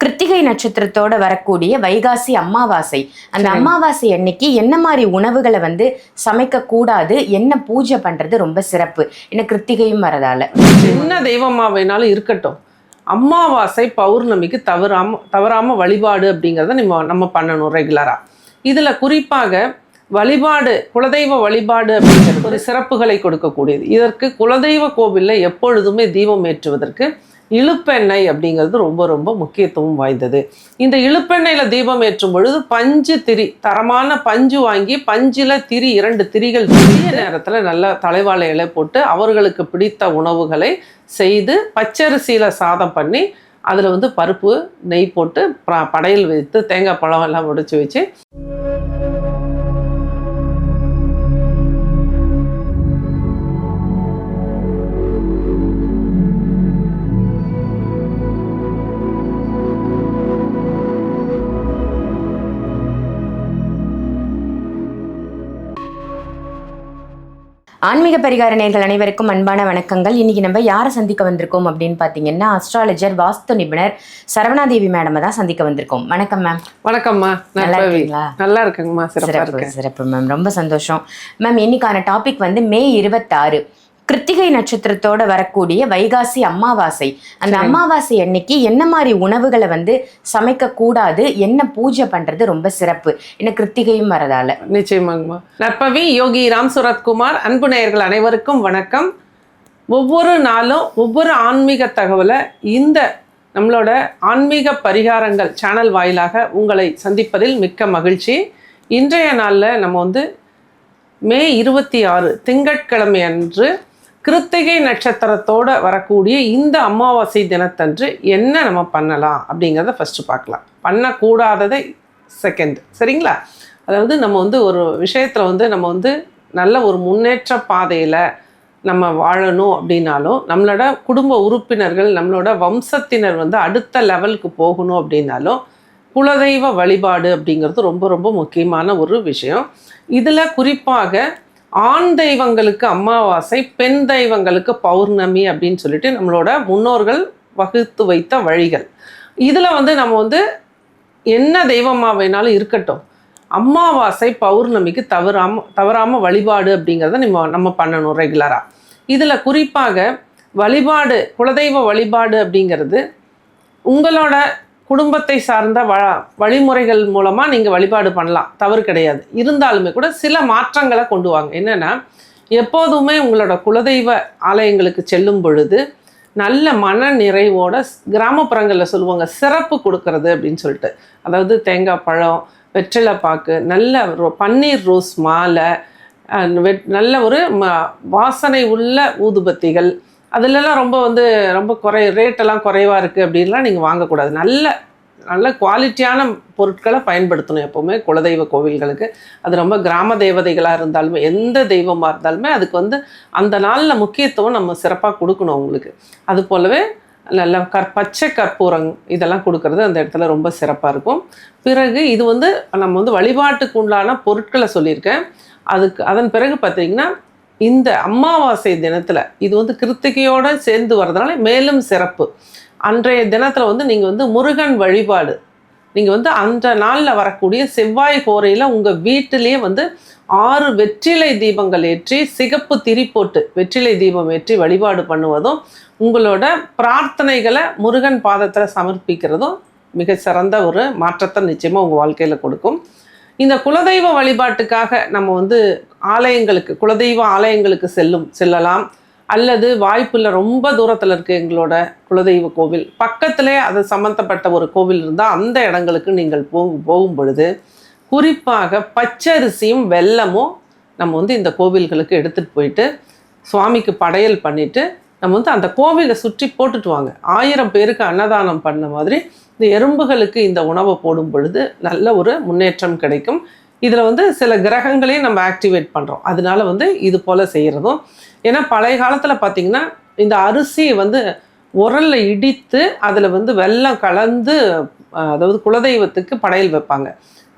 கிருத்திகை நட்சத்திரத்தோட வரக்கூடிய வைகாசி அமாவாசை. அந்த. அமாவாசை அன்னைக்கு என்ன மாதிரி உணவுகளை வந்து சமைக்க கூடாது என்ன பூஜை பண்றது ரொம்ப சிறப்பு. என்ன கிருத்திகையும் வரதால. என்ன தெய்வமா வேணாலும் இருக்கட்டும். அமாவாசை பௌர்ணமிக்கு தவறாம தவறாம வழிபாடு அப்படிங்கிறத நம்ம நம்ம பண்ணணும் ரெகுலரா இதுல குறிப்பாக வழிபாடு குலதெய்வ வழிபாடு அப்படிங்கிறது ஒரு சிறப்புகளை கொடுக்கக்கூடியது. இதற்கு குலதெய்வ கோவில்ல எப்பொழுதுமே தீபம் ஏற்றுவதற்கு இழுப்பெண்ணெய் அப்படிங்கிறது ரொம்ப ரொம்ப முக்கியத்துவம் வாய்ந்தது. இந்த இழுப்பெண்ணெயில் தீபம் ஏற்றும் பொழுது பஞ்சு திரி தரமான பஞ்சு வாங்கி பஞ்சில் திரி இரண்டு திரிகள் திரிய நேரத்தில் நல்ல தலைவாழை இலை போட்டு அவர்களுக்கு பிடித்த உணவுகளை செய்து பச்சரிசியில் சாதம் பண்ணி அதில் வந்து பருப்பு நெய் போட்டு ப- படையல் வைத்து தேங்காய் பழம் எல்லாம் முடிச்சு வச்சு ஆன்மீக பரிகார நேர்கள் அனைவருக்கும் அன்பான வணக்கங்கள். இன்னைக்கு நம்ம யாரை சந்திக்க வந்திருக்கோம் அப்படின்னு பார்த்தீங்கன்னா அஸ்ட்ராலஜர் வாஸ்து நிபுணர் சரவணாதேவி மேடம் தான் சந்திக்க வந்திருக்கோம். வணக்கம் மேம் வணக்கம்மா நல்லா இருக்கீங்களா? நல்லா இருக்குங்கம்மா சிறப்பு சிறப்பு மேம் ரொம்ப சந்தோஷம். மேம் இன்னைக்கான டாபிக் வந்து மே இருபத்தாறு. கிருத்திகை நட்சத்திரத்தோட வரக்கூடிய வைகாசி அமாவாசை. அந்த. அமாவாசை அன்னைக்கு என்ன மாதிரி உணவுகளை வந்து சமைக்க கூடாது என்ன பூஜை பண்றது ரொம்ப சிறப்பு. என்ன கிருத்திகையும் வரதால. நிச்சயமாங்கம்மா. நற்பவி யோகி ராம் சுரத்குமார் அன்பு நேயர்கள் அனைவருக்கும் வணக்கம். ஒவ்வொரு நாளும் ஒவ்வொரு ஆன்மீக தகவலை இந்த நம்மளோட ஆன்மீக பரிகாரங்கள் சேனல் வாயிலாக உங்களை சந்திப்பதில் மிக்க மகிழ்ச்சி. இன்றைய நாளில் நம்ம வந்து மே இருபத்தி ஆறு திங்கட்கிழமை அன்று கிருத்திகை நட்சத்திரத்தோட வரக்கூடிய இந்த அமாவாசை தினத்தன்று என்ன நம்ம பண்ணலாம் அப்படிங்கிறத ஃபஸ்ட்டு பார்க்கலாம். பண்ணக்கூடாததை செகண்ட் சரிங்களா? அதாவது நம்ம வந்து ஒரு விஷயத்தில் வந்து நம்ம வந்து நல்ல ஒரு முன்னேற்ற பாதையில் நம்ம வாழணும் அப்படின்னாலும் நம்மளோட குடும்ப உறுப்பினர்கள் நம்மளோட வம்சத்தினர் வந்து அடுத்த லெவலுக்கு போகணும் அப்படின்னாலும் குலதெய்வ வழிபாடு அப்படிங்கிறது ரொம்ப ரொம்ப முக்கியமான ஒரு விஷயம். இதில் குறிப்பாக ஆண் தெய்வங்களுக்கு அமாவாசை பெண் தெய்வங்களுக்கு பௌர்ணமி அப்படின்னு சொல்லிட்டு நம்மளோட முன்னோர்கள் வகுத்து வைத்த வழிகள். இதில் வந்து நம்ம வந்து என்ன தெய்வமாக வேணாலும் இருக்கட்டும். அமாவாசை பௌர்ணமிக்கு தவறாம தவறாமல் வழிபாடு அப்படிங்கிறத நம்ம நம்ம பண்ணணும் ரெகுலராக இதில் குறிப்பாக வழிபாடு குலதெய்வ வழிபாடு அப்படிங்கிறது உங்களோட குடும்பத்தை சார்ந்த வ வழிமுறைகள் மூலமாக நீங்கள் வழிபாடு பண்ணலாம். தவறு கிடையாது. இருந்தாலுமே கூட சில மாற்றங்களை கொண்டு வாங்க. என்னென்னா எப்போதுமே உங்களோட குலதெய்வ ஆலயங்களுக்கு செல்லும் பொழுது நல்ல மன நிறைவோட கிராமப்புறங்களில் சொல்லுவாங்க சிறப்பு கொடுக்கறது அப்படின்னு சொல்லிட்டு. அதாவது தேங்காய் பழம் வெற்றிலை பாக்கு நல்ல ரோ- பன்னீர் ரோஸ் மாலை வெட்- நல்ல ஒரு ம வாசனை உள்ள ஊதுபத்திகள் அதுலலாம் ரொம்ப வந்து ரொம்ப குறை ரேட்டெல்லாம் குறைவாக இருக்குது அப்படின்லாம் நீங்கள் வாங்கக்கூடாது. நல்ல நல்ல குவாலிட்டியான பொருட்களை பயன்படுத்தணும் எப்போவுமே குலதெய்வ கோவில்களுக்கு. அது ரொம்ப கிராம தேவதைகளாக இருந்தாலுமே எந்த தெய்வமாக இருந்தாலுமே அதுக்கு வந்து அந்த நாளில் முக்கியத்துவம் நம்ம சிறப்பாக கொடுக்கணும் அவங்களுக்கு. அது போலவே நல்ல கற் பச்சை கற்பூரம் இதெல்லாம் கொடுக்கறது அந்த இடத்துல ரொம்ப சிறப்பாக இருக்கும். பிறகு இது வந்து நம்ம வந்து வழிபாட்டுக்கு உண்டான பொருட்களை சொல்லியிருக்கேன். அதுக்கு அதன் பிறகு பார்த்தீங்கன்னா இந்த அமாவாசை தினத்தில் இது வந்து கிருத்திகையோடு சேர்ந்து வர்றதுனால மேலும் சிறப்பு. அன்றைய தினத்தில் வந்து நீங்கள் வந்து முருகன் வழிபாடு. நீங்கள் வந்து அந்த நாளில் வரக்கூடிய செவ்வாய் கோரையில் உங்கள் வீட்டிலேயே வந்து ஆறு வெற்றிலை தீபங்கள் ஏற்றி சிகப்பு திரி போட்டு வெற்றிலை தீபம் ஏற்றி வழிபாடு பண்ணுவதும் உங்களோட பிரார்த்தனைகளை முருகன் பாதத்தில் சமர்ப்பிக்கிறதும் மிக சிறந்த ஒரு மாற்றத்தை நிச்சயமாக உங்கள் வாழ்க்கையில் கொடுக்கும். இந்த குலதெய்வ வழிபாட்டுக்காக நம்ம வந்து ஆலயங்களுக்கு குலதெய்வ ஆலயங்களுக்கு செல்லும் செல்லலாம். அல்லது வாய்ப்பில்லை ரொம்ப தூரத்தில் இருக்க எங்களோட குலதெய்வ கோவில். பக்கத்திலே அது சம்மந்தப்பட்ட ஒரு கோவில் இருந்தால் அந்த இடங்களுக்கு நீங்கள் போகும் போகும் பொழுது குறிப்பாக பச்சரிசியும் வெல்லமும் நம்ம வந்து இந்த கோவில்களுக்கு எடுத்துகிட்டு போயிட்டு சுவாமிக்கு படையல் பண்ணிவிட்டு நம்ம வந்து அந்த கோவிலை சுற்றி போட்டுட்டு வாங்க. ஆயிரம் பேருக்கு அன்னதானம் பண்ண மாதிரி இந்த எறும்புகளுக்கு இந்த உணவை போடும் பொழுது நல்ல ஒரு முன்னேற்றம் கிடைக்கும். இதில் வந்து சில கிரகங்களையும் நம்ம ஆக்டிவேட் பண்ணுறோம் அதனால வந்து இது போல் செய்கிறதும் ஏன்னா பழைய காலத்தில் பார்த்திங்கன்னா இந்த அரிசியை வந்து உரலில் இடித்து அதில் வந்து வெல்லம் கலந்து அதாவது குலதெய்வத்துக்கு படையல் வைப்பாங்க.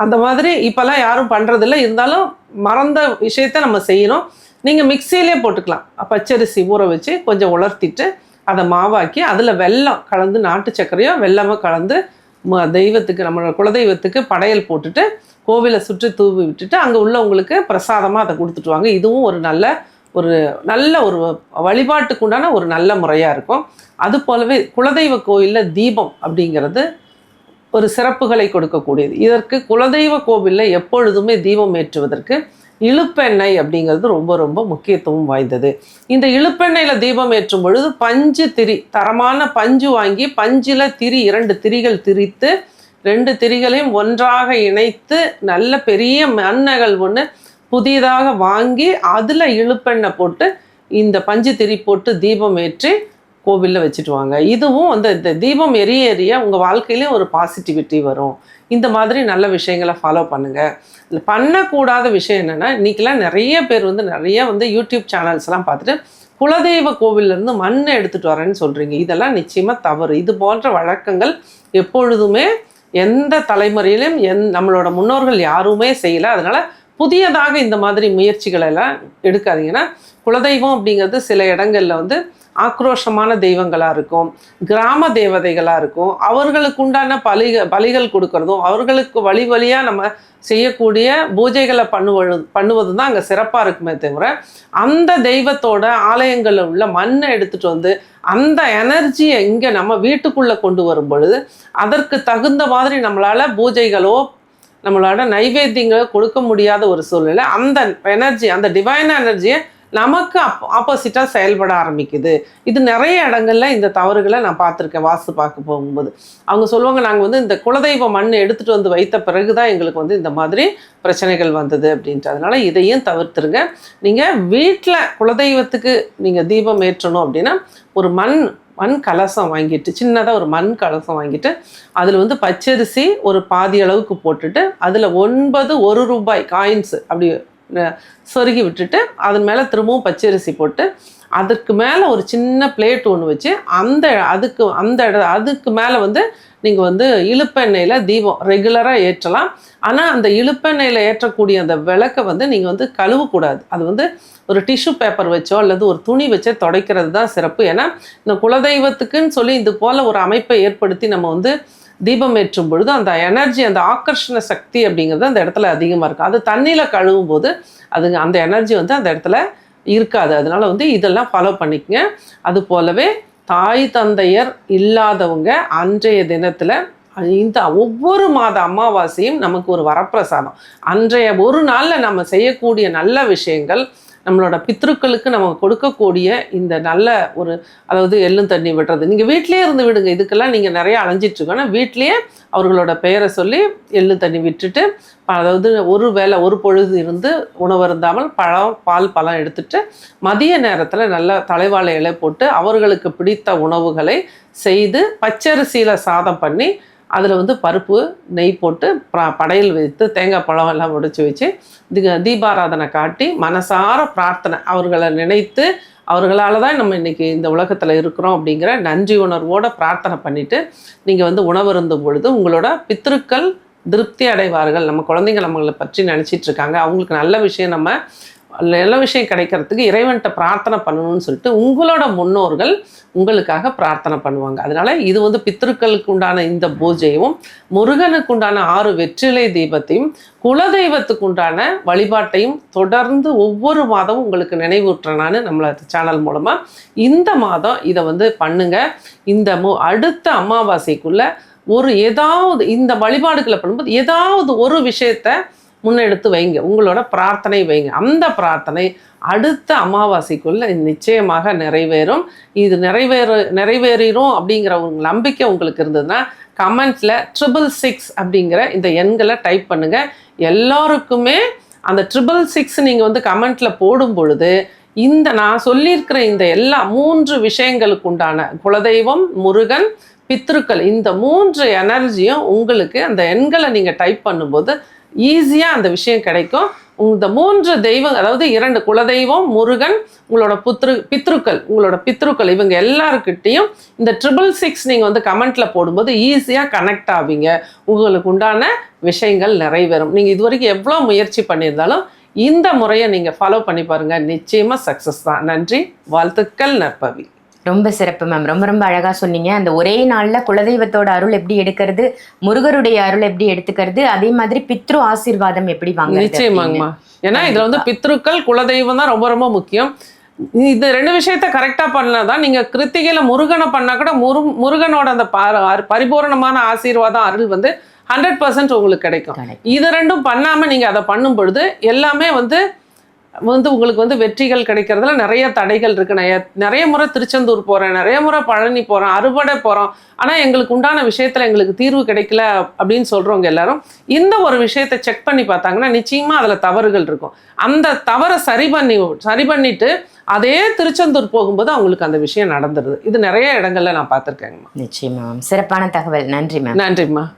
அந்த மாதிரி இப்போல்லாம் யாரும் பண்ணுறதில்ல இருந்தாலும் மறந்த விஷயத்த நம்ம செய்யணும். நீங்கள் மிக்சியிலே போட்டுக்கலாம். பச்சரிசி ஊற வச்சு கொஞ்சம் உலர்த்திட்டு அதை மாவாக்கி அதில் வெல்லம் கலந்து நாட்டு சர்க்கரையோ வெல்லமோ கலந்து தெய்வத்துக்கு நம்மளோட குலதெய்வத்துக்கு படையல் போட்டுட்டு கோவிலை சுற்றி தூவி விட்டுட்டு அங்கே உள்ளவங்களுக்கு பிரசாதமாக அதை கொடுத்துட்டு வாங்க. இதுவும் ஒரு நல்ல ஒரு நல்ல ஒரு வழிபாட்டுக்கு உண்டான ஒரு நல்ல முறையாக இருக்கும். அது போலவே குலதெய்வ கோயிலில் தீபம் அப்படிங்கிறது ஒரு சிறப்புகளை கொடுக்கக்கூடியது. இதற்கு குலதெய்வ கோவிலில் எப்பொழுதுமே தீபம் ஏற்றுவதற்கு இழுப்பெண்ணெய் அப்படிங்கிறது ரொம்ப ரொம்ப முக்கியத்துவம் வாய்ந்தது. இந்த இழுப்பெண்ணெயில் தீபம் ஏற்றும் பொழுது பஞ்சு திரி தரமான பஞ்சு வாங்கி பஞ்சில் திரி இரண்டு திரிகள் திரித்து ரெண்டு திரிகளையும் ஒன்றாக இணைத்து நல்ல பெரிய மண்ணகள் ஒன்று புதிதாக வாங்கி அதில் இழுப்பெண்ணெய் போட்டு இந்த பஞ்சு திரி போட்டு தீபம் ஏற்றி கோவிலில் வச்சுட்டு வாங்க. இதுவும் வந்து இந்த தீபம் எரிய எரிய உங்கள் வாழ்க்கையிலேயும் ஒரு பாசிட்டிவிட்டி வரும். இந்த மாதிரி நல்ல விஷயங்களை ஃபாலோ பண்ணுங்கள் பண்ணக்கூடாத விஷயம் என்னென்னா இன்றைக்கெலாம் நிறைய பேர் வந்து நிறைய வந்து யூடியூப் சேனல்ஸ்லாம் பார்த்துட்டு குலதெய்வ கோவிலேருந்து மண்ணை எடுத்துகிட்டு வரேன்னு சொல்கிறீங்க இதெல்லாம் நிச்சயமாக தவறு. இது போன்ற வழக்கங்கள் எப்பொழுதுமே எந்த தலைமுறையிலும் எந் நம்மளோட முன்னோர்கள் யாருமே செய்யலை. அதனால் புதியதாக இந்த மாதிரி முயற்சிகளை எல்லாம் எடுக்காதீங்கன்னா குலதெய்வம் அப்படிங்கிறது சில இடங்களில் வந்து ஆக்ரோஷமான தெய்வங்களாக இருக்கும் கிராம தேவதைகளாக இருக்கும். அவர்களுக்கு உண்டான பலிக பலிகள் கொடுக்கறதும் அவர்களுக்கு வழி வழியாக நம்ம செய்யக்கூடிய பூஜைகளை பண்ணுவது பண்ணுவது தான் அங்கே சிறப்பாக இருக்குமே தவிர அந்த தெய்வத்தோட ஆலயங்களில் உள்ள மண்ணை எடுத்துகிட்டு வந்து அந்த எனர்ஜியை இங்கே நம்ம வீட்டுக்குள்ளே கொண்டு வரும் பொழுது அதற்கு தகுந்த மாதிரி நம்மளால் பூஜைகளோ நம்மளோட நைவேத்தியங்களை கொடுக்க முடியாத ஒரு சூழ்நிலை அந்த எனர்ஜி அந்த டிவைன் எனர்ஜியை நமக்கு அப் ஆப்போசிட்டாக செயல்பட ஆரம்பிக்குது. இது நிறைய இடங்களில் இந்த தவறுகளை நான் பார்த்துருக்கேன் வாஸ்து பார்க்க போகும்போது. அவங்க சொல்லுவாங்க நாங்கள் வந்து இந்த குலதெய்வ மண் எடுத்துகிட்டு வந்து வைத்த பிறகு தான் எங்களுக்கு வந்து இந்த மாதிரி பிரச்சனைகள் வந்தது அப்படின்ட்டு. இதையும் தவிர்த்துருங்க. நீங்கள் வீட்டில் குலதெய்வத்துக்கு நீங்கள் தீபம் ஏற்றணும் அப்படின்னா ஒரு மண் மண் கலசம் வாங்கிட்டு சின்னதாக ஒரு மண் கலசம் வாங்கிட்டு அதில் வந்து பச்சரிசி ஒரு பாதி அளவுக்கு போட்டுட்டு அதில் ஒன்பது ஒரு ரூபாய் காயின்ஸு அப்படி சொருகி விட்டுட்டு அதன் மேலே திரும்பவும் பச்சரிசி போட்டு அதற்கு மேலே ஒரு சின்ன பிளேட் ஒன்று வச்சு அந்த அதுக்கு அந்த இட அதுக்கு மேலே வந்து நீங்கள் வந்து இழுப்பெண்ணெயில் தீபம் ரெகுலராக ஏற்றலாம். ஆனால் அந்த இழுப்பெண்ணெயில் ஏற்றக்கூடிய அந்த விளக்கை வந்து நீங்கள் வந்து கழுவக்கூடாது. அது வந்து ஒரு டிஷ்யூ பேப்பர் வச்சோ அல்லது ஒரு துணி வச்சோ துடைக்கிறது தான் சிறப்பு. ஏன்னா இந்த குலதெய்வத்துக்குன்னு சொல்லி இது போல் ஒரு அமைப்பை ஏற்படுத்தி நம்ம வந்து தீபம் ஏற்றும் பொழுது அந்த எனர்ஜி அந்த ஆக்கர்ஷண சக்தி அப்படிங்கிறது அந்த இடத்துல அதிகமாக இருக்கும். அது தண்ணியில் கழுவும் போது அதுங்க அந்த எனர்ஜி வந்து அந்த இடத்துல இருக்காது. அதனால வந்து இதெல்லாம் ஃபாலோ பண்ணிக்கங்க. அது போலவே தாய் தந்தையர் இல்லாதவங்க அன்றைய தினத்தில் இந்த ஒவ்வொரு மாத அமாவாசையும் நமக்கு ஒரு வரப்பிரசாதம். அன்றைய ஒரு நாளில் நம்ம செய்யக்கூடிய நல்ல விஷயங்கள் நம்மளோட பித்ருக்களுக்கு நம்ம கொடுக்கக்கூடிய இந்த நல்ல ஒரு அதாவது எள்ளும் தண்ணி விடுறது. நீங்கள் வீட்டிலேயே இருந்து விடுங்க. இதுக்கெல்லாம் நீங்கள் நிறைய அலைஞ்சிட்ருக்கோம். ஆனால் வீட்லேயே அவர்களோட பெயரை சொல்லி எள்ளு தண்ணி விட்டுட்டு அதாவது ஒரு வேளை ஒரு பொழுது இருந்து உணவு இருந்தாமல் பழம் பால் பழம் எடுத்துட்டு மதிய நேரத்தில் நல்லா தலைவாழை இலை போட்டு அவர்களுக்கு பிடித்த உணவுகளை செய்து பச்சரிசியில் சாதம் பண்ணி அதில் வந்து பருப்பு நெய் போட்டு ப- படையல் வைத்து தேங்காய் பழம் எல்லாம் முடிச்சு வச்சு தீபாராதனை காட்டி மனசார பிரார்த்தனை அவர்களை நினைத்து அவர்களால் தான் நம்ம இன்றைக்கி இந்த உலகத்தில் இருக்கிறோம் அப்படிங்கிற நன்றி உணர்வோடு பிரார்த்தனை பண்ணிவிட்டு நீங்கள் வந்து உணவருந்தும் பொழுது உங்களோட பித்திருக்கள் திருப்தி அடைவார்கள். நம்ம குழந்தைங்க நம்மளை பற்றி நினச்சிட்டு இருக்காங்க. அவங்களுக்கு நல்ல விஷயம் நம்ம நல்ல விஷயம் கிடைக்கிறதுக்கு இறைவன்கிட்ட பிரார்த்தனை பண்ணணும்னு சொல்லிட்டு உங்களோட முன்னோர்கள் உங்களுக்காக பிரார்த்தனை பண்ணுவாங்க. அதனால இது வந்து பித்ருக்களுக்கு உண்டான இந்த பூஜையும் முருகனுக்கு உண்டான ஆறு வெற்றிலை தீபத்தையும் குலதெய்வத்துக்கு உண்டான வழிபாட்டையும் தொடர்ந்து ஒவ்வொரு மாதமும் உங்களுக்கு நினைவூட்டுறனான்னு நம்மள சேனல் மூலமா இந்த மாதம் இதை வந்து பண்ணுங்க. இந்த மு அடுத்த அமாவாசைக்குள்ள ஒரு ஏதாவது இந்த வழிபாடுகளை பண்ணும்போது ஏதாவது ஒரு விஷயத்த முன்னெடுத்து வைங்க. உங்களோட பிரார்த்தனை வைங்க. அந்த பிரார்த்தனை அடுத்த அமாவாசைக்குள்ளே நிச்சயமாக நிறைவேறும். இது நிறைவேறு நிறைவேறிடும் அப்படிங்கிற ஒரு நம்பிக்கை உங்களுக்கு இருந்ததுன்னா கமெண்ட்ஸில் ட்ரிபிள் சிக்ஸ் அப்படிங்கிற இந்த எண்களை டைப் பண்ணுங்கள் எல்லாருக்குமே அந்த ட்ரிபிள் சிக்ஸ் நீங்கள் வந்து கமெண்ட்டில் போடும் பொழுது இந்த நான் சொல்லியிருக்கிற இந்த எல்லா மூன்று விஷயங்களுக்கு உண்டான குலதெய்வம் முருகன் பித்ருக்கள் இந்த மூன்று எனர்ஜியும் உங்களுக்கு அந்த எண்களை நீங்கள் டைப் பண்ணும்போது ஈஸியாக அந்த விஷயம் கிடைக்கும். இந்த மூன்று தெய்வம் அதாவது இரண்டு குலதெய்வம் முருகன் உங்களோட புத்ரு பித்ருக்கள் உங்களோட பித்ருக்கள் இவங்க எல்லாருக்கிட்டேயும் இந்த ட்ரிபிள் சிக்ஸ் நீங்கள் வந்து கமெண்ட்ல போடும்போது ஈஸியாக கனெக்ட் ஆவீங்க. உங்களுக்கு உண்டான விஷயங்கள் நிறைவேறும். நீங்கள் இது வரைக்கும் எவ்வளோ முயற்சி பண்ணியிருந்தாலும் இந்த முறையை நீங்கள் ஃபாலோ பண்ணி பாருங்கள் நிச்சயமாக சக்ஸஸ் தான். நன்றி. வாழ்த்துக்கள் நற்பவி. ரொம்ப சிறப்பு மேம் ரொம்ப ரொம்ப அழகா சொன்னீங்க. அந்த ஒரே நாள்ல குலதெய்வத்தோட அருள் எப்படி எடுக்கிறது முருகருடைய அருள் எப்படி எடுத்துக்கிறது அதே மாதிரி பித்ரு ஆசீர்வாதம் எப்படி வாங்குறது நிச்சயமாங்கம்மா. ஏன்னா இதுல வந்து பித்ருக்கள் குலதெய்வம் தான் ரொம்ப ரொம்ப முக்கியம். இந்த ரெண்டு விஷயத்த கரெக்டா பண்ணாதான் நீங்க கிருத்திகையில முருகனை பண்ணா கூட முரு முருகனோட அந்த பரிபூரணமான ஆசீர்வாதம் அருள் வந்து ஹண்ட்ரட் பர்சன்ட் உங்களுக்கு கிடைக்கும். கிடைக்கும். இது ரெண்டும் பண்ணாம நீங்க அதை பண்ணும் பொழுது எல்லாமே வந்து வந்து உங்களுக்கு வந்து வெற்றிகள் கிடைக்கிறதுல நிறைய தடைகள் இருக்கு. நான் எத்- நிறைய முறை திருச்செந்தூர் போறேன் நிறைய முறை பழனி போறேன் அறுவடை போறோம். ஆனா எங்களுக்கு உண்டான விஷயத்துல எங்களுக்கு தீர்வு கிடைக்கல அப்படின்னு சொல்றவங்க எல்லாரும் இந்த ஒரு விஷயத்தை செக் பண்ணி பார்த்தாங்கன்னா நிச்சயமா அதுல தவறுகள் இருக்கும். அந்த தவறை சரி பண்ணி சரி பண்ணிட்டு அதே திருச்செந்தூர் போகும்போது அவங்களுக்கு அந்த விஷயம் நடந்துருது. இது நிறைய இடங்கள்ல நான் பார்த்துருக்கேங்கம்மா. நிச்சயமா சிறப்பான தகவல். நன்றி மேம் நன்றிம்மா.